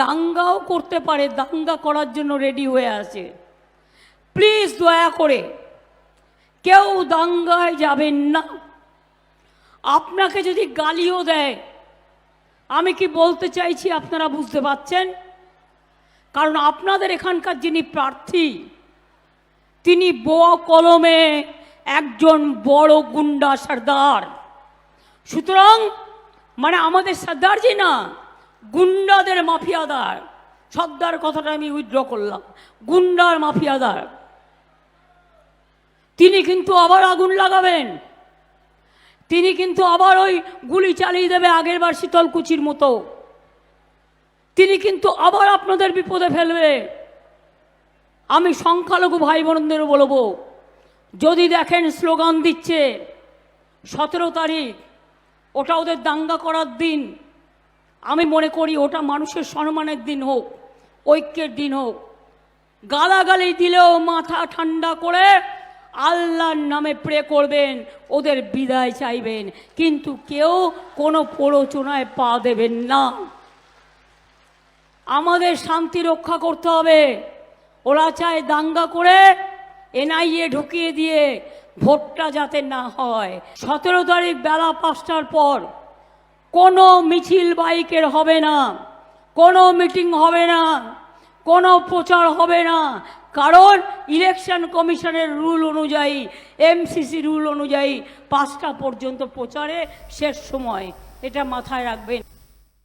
দাঙ্গাও করতে পারে, দাঙ্গা করার জন্য রেডি হয়ে আছে। প্লিজ দয়া করে, কেউ দাঙ্গায় যাবেন না। আপনাকে যদি গালিও দেয়, আমি কি বলতে চাইছি আপনারা বুঝতে পারছেন? কারণ আপনাদের এখানকার যিনি প্রার্থী, তিনি বোয়া কলমে একজন বড় গুন্ডা সর্দার। সুতরাং মানে আমাদের সর্দারজি না গুন্ডাদের মাফিয়াদার। সর্দার কথাটা আমি উইথড্র করলাম। গুন্ডার মাফিয়াদার। তিনি কিন্তু আবার আগুন লাগাবেন। তিনি কিন্তু আবার ওই গুলি চালিয়ে দেবে আগের বার শীতলকুচির মতো। তিনি কিন্তু আবার আপনাদের বিপদে ফেলবে। আমি সংখ্যালঘু ভাই বোনদেরও বলব, যদি দেখেন স্লোগান দিচ্ছে, সতেরো তারিখ, ওটা ওদের দাঙ্গা করার দিন। আমি মনে করি ওটা মানুষের সম্মানের দিন হোক, ঐক্যের দিন হোক। গালাগালি দিলেও মাথা ঠান্ডা করে আল্লাহর নামে প্রে করবেন, ওদের বিদায় চাইবেন। কিন্তু কেউ কোনো প্ররোচনায় পা দেবেন না। আমাদের শান্তি রক্ষা করতে হবে। ওরা চায় দাঙ্গা করে এনআইএ ঢুকিয়ে দিয়ে ভোটটা যাতে না হয়। সতেরো তারিখ বেলা পাঁচটার পর কোনো মিছিল বাইকের হবে না, কোনো মিটিং হবে না, কোনো প্রচার হবে না। কারণ ইলেকশন কমিশনের রুল অনুযায়ী, এমসিসি রুল অনুযায়ী পাঁচটা পর্যন্ত প্রচারে শেষ সময়। এটা মাথায় রাখবেন।